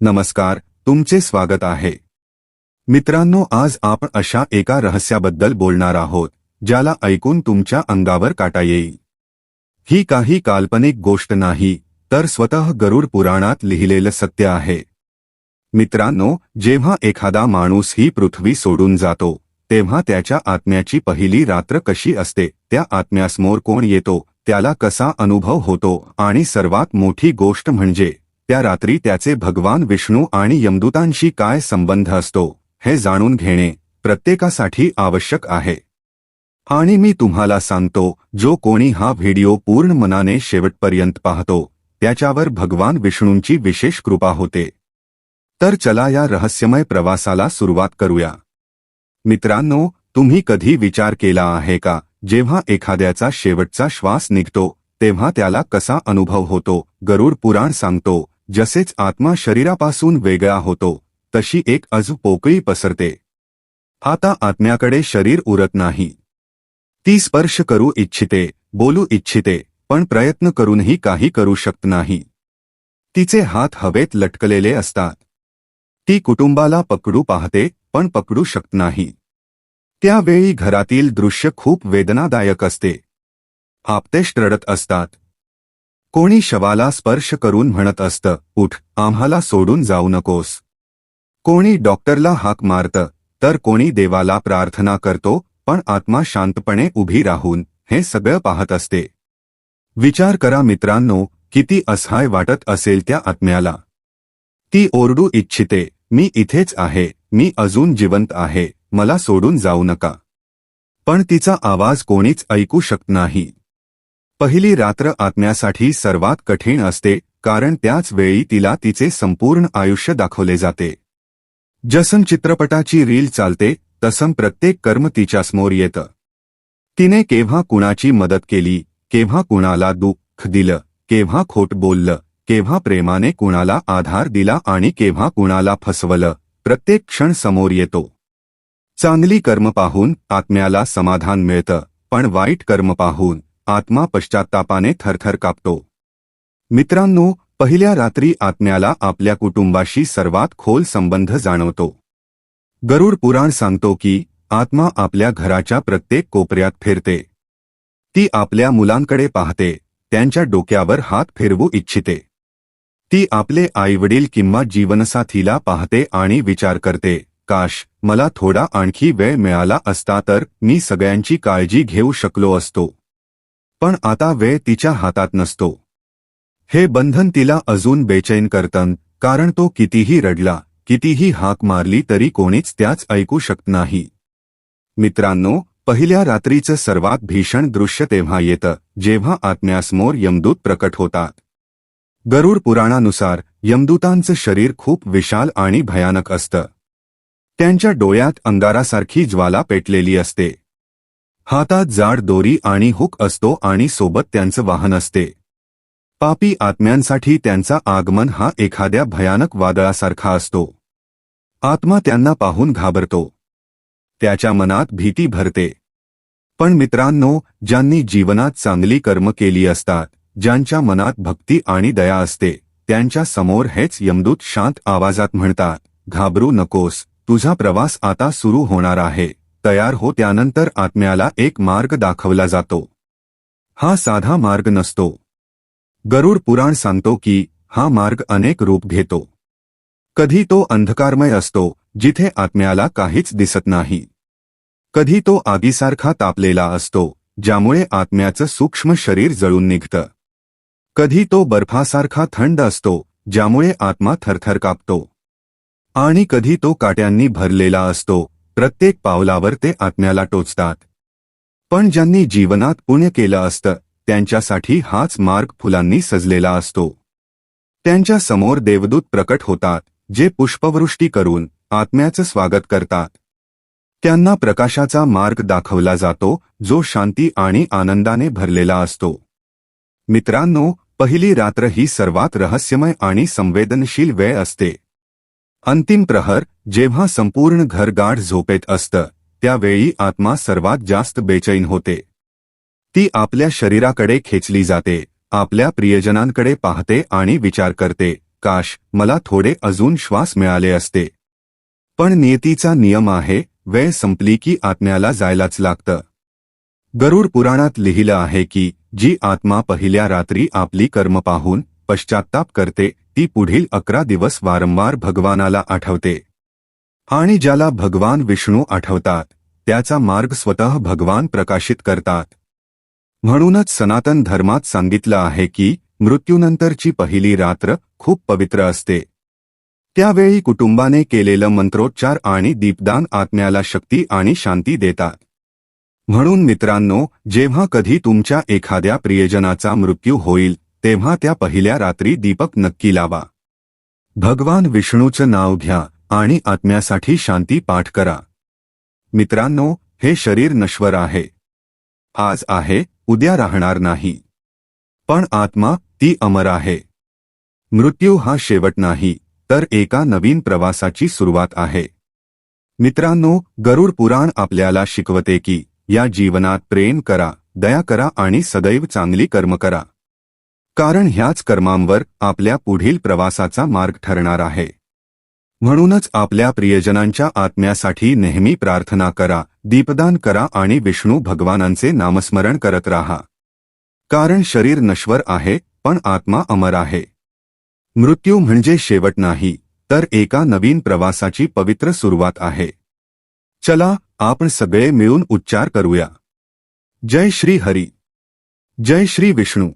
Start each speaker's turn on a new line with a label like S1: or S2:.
S1: नमस्कार तुमचे स्वागत आहे. मित्रांनो आज आपण अशा एका रहस्याबद्दल बोलणार आहोत ज्याला ऐकून तुमच्या अंगावर काटा येईल. ही काही काल्पनिक गोष्ट नाही तर स्वतः गरुड पुराणात लिहिलेलं सत्य आहे. मित्रांनो जेव्हा एखादा माणूस ही पृथ्वी सोडून जातो तेव्हा त्याच्या आत्म्याची पहिली रात्र कशी असते त्या आत्म्यासमोर कोण येतो त्याला कसा अनुभव होतो आणि सर्वात मोठी गोष्ट म्हणजे त्या रात्री त्याचे भगवान विष्णू आणि यमदूतांशी काय संबंध असतो हे जाणून घेणे प्रत्येकासाठी आवश्यक आहे. आणि मी तुम्हाला सांगतो जो कोणी हा व्हिडिओ पूर्ण मनाने शेवटपर्यंत पाहतो त्याच्यावर भगवान विष्णूंची विशेष कृपा होते. तर चला या रहस्यमय प्रवासाला सुरुवात करूया. मित्रांनो तुम्ही कधी विचार केला आहे का जेव्हा एखाद्याचा शेवटचा श्वास निघतो तेव्हा त्याला कसा अनुभव होतो गरुड पुराण सांगतो जसेच आत्मा शरीरापासून वेगळा होतो तशी एक अजू पोकळी पसरते. आता आत्म्याकडे शरीर उरत नाही. ती स्पर्श करू इच्छिते बोलू इच्छिते पण प्रयत्न करूनही काही करू शकत नाही. तिचे हात हवेत लटकलेले असतात. ती कुटुंबाला पकडू पाहते पण पकडू शकत नाही. त्यावेळी घरातील दृश्य खूप वेदनादायक असते. आपतेश रडत असतात. कोणी शवाला स्पर्श करून म्हणत असतं उठ आम्हाला सोडून जाऊ नकोस. कोणी डॉक्टरला हाक मारतं तर कोणी देवाला प्रार्थना करतो पण आत्मा शांतपणे उभी राहून हे सगळं पाहत असते. विचार करा मित्रांनो किती असहाय वाटत असेल त्या आत्म्याला. ती ओरडू इच्छिते मी इथेच आहे मी अजून जिवंत आहे मला सोडून जाऊ नका. पण तिचा आवाज कोणीच ऐकू शकत नाही. पहिली रात्र आत्म्यासाठी सर्वात कठीण असते कारण त्याच वेळी तिला तिचे संपूर्ण आयुष्य दाखवले जाते. जसं चित्रपटाची रील चालते तसं प्रत्येक कर्म तिच्यासमोर येतं. तिने केव्हा कुणाची मदत केली केव्हा कुणाला दुःख दिलं केव्हा खोट बोललं केव्हा प्रेमाने कुणाला आधार दिला आणि केव्हा कुणाला फसवलं प्रत्येक क्षण समोर येतो. चांगली कर्म पाहून आत्म्याला समाधान मिळतं पण वाईट कर्म पाहून आत्मा पश्चात्तापाने थरथर कापतो. मित्रांनो पहिल्या रात्री आत्म्याला आपल्या कुटुंबाशी सर्वात खोल संबंध जाणवतो. गरुड पुराण सांगतो की आत्मा आपल्या घराच्या प्रत्येक कोपऱ्यात फिरते. ती आपल्या मुलांकडे पाहते त्यांच्या डोक्यावर हात फिरवू इच्छिते. ती आपले आईवडील किंवा जीवनसाथीला पाहते आणि विचार करते काश मला थोडा आणखी वेळ मिळाला असता तर मी सगळ्यांची काळजी घेऊ शकलो असतो. पण आता वेळ तिच्या हातात नसतो. हे बंधन तिला अजून बेचैन करतं कारण तो कितीही रडला कितीही हाक मारली तरी कोणीच त्याच ऐकू शकत नाही. मित्रांनो पहिल्या रात्रीचं सर्वात भीषण दृश्य तेव्हा येतं जेव्हा आत्म्यासमोर यमदूत प्रकट होतात. गरुड पुराणानुसार यमदूतांचं शरीर खूप विशाल आणि भयानक असतं. त्यांच्या डोळ्यात अंगारासारखी ज्वाला पेटलेली असते. हातात जाड दोरी आणि हुक असतो आणि सोबत त्यांचं वाहन असते. पापी आत्म्यांसाठी त्यांचा आगमन हा एखाद्या भयानक वादळासारखा असतो. आत्मा त्यांना पाहून घाबरतो. त्याच्या मनात भीती भरते. पण मित्रांनो ज्यांनी जीवनात चांगली कर्म केली असतात ज्यांच्या मनात भक्ती आणि दया असते त्यांच्यासमोर हेच यमदूत शांत आवाजात म्हणतात घाबरू नकोस तुझा प्रवास आता सुरू होणार आहे. तयार हो त्यानंतर आत्म्याला एक मार्ग दाखवला जातो. हा साधा मार्ग नसतो. गरुड पुराण सांगतो की हा मार्ग अनेक रूप घेतो. कधी तो अंधकारमय असतो जिथे आत्म्याला काहीच दिसत नाही. कधी तो आगीसारखा तापलेला असतो ज्यामुळे आत्म्याचं सूक्ष्म शरीर जळून निघतं. कधी तो बर्फासारखा थंड असतो ज्यामुळे आत्मा थरथर कापतो. आणि कधी तो काट्यांनी भरलेला असतो प्रत्येक पावलावर ते आत्म्याला टोचतात. पण ज्यांनी जीवनात पुण्य केलं असतं त्यांच्यासाठी हाच मार्ग फुलांनी सजलेला असतो. त्यांच्यासमोर देवदूत प्रकट होतात जे पुष्पवृष्टी करून आत्म्याचं स्वागत करतात. त्यांना प्रकाशाचा मार्ग दाखवला जातो जो शांती आणि आनंदाने भरलेला असतो. मित्रांनो पहिली रात्र ही सर्वात रहस्यमय आणि संवेदनशील वेळ असते. अंतिम प्रहर जेव्हा संपूर्ण घर गाढ झोपेत असतं त्यावेळी आत्मा सर्वात जास्त बेचैन होते. ती आपल्या शरीराकडे खेचली जाते आपल्या प्रियजनांकडे पाहते आणि विचार करते काश मला थोडे अजून श्वास मिळाले असते. पण नियतीचा नियम आहे वेळ संपली की आत्म्याला जायलाच लागतं. गरुड पुराणात लिहिलं आहे की जी आत्मा पहिल्या रात्री आपली कर्म पाहून पश्चात्ताप करते ती पुढील अकरा दिवस वारंवार भगवानाला आठवते. आणि ज्याला भगवान विष्णू आठवतात त्याचा मार्ग स्वतः भगवान प्रकाशित करतात. म्हणूनच सनातन धर्मात सांगितलं आहे की मृत्यूनंतरची पहिली रात्र खूप पवित्र असते. त्यावेळी कुटुंबाने केलेलं मंत्रोच्चार आणि दीपदान आत्म्याला शक्ती आणि शांती देतात. म्हणून मित्रांनो जेव्हा कधी तुमच्या एखाद्या प्रियजनाचा मृत्यू होईल तेव्हा त्या पहिल्या रात्री दीपक नक्की लावा. भगवान विष्णूचं नाव घ्या आणि आत्म्यासाठी शांती पाठ करा. मित्रांनो हे शरीर नश्वर आहे. आज आहे उद्या राहणार नाही. पण आत्मा ती अमर आहे. मृत्यू हा शेवट नाही तर एका नवीन प्रवासाची सुरुवात आहे. मित्रांनो गरुड पुराण आपल्याला शिकवते की या जीवनात प्रेम करा दया करा आणि सदैव चांगली कर्म करा. कारण ह्याच कर्मांवर आपल्या पुढील प्रवासाचा मार्ग ठरणार आहे. म्हणूनच आपल्या प्रियजनांच्या आत्म्यासाठी नेहमी प्रार्थना करा दीपदान करा आणि विष्णू भगवानांचे नामस्मरण करत राहा. कारण शरीर नश्वर आहे पण आत्मा अमर आहे. मृत्यू म्हणजे शेवट नाही तर एका नवीन प्रवासाची पवित्र सुरुवात आहे. चला आपण सगळे मिळून उच्चार करूया. जय श्री हरी. जय श्री विष्णू.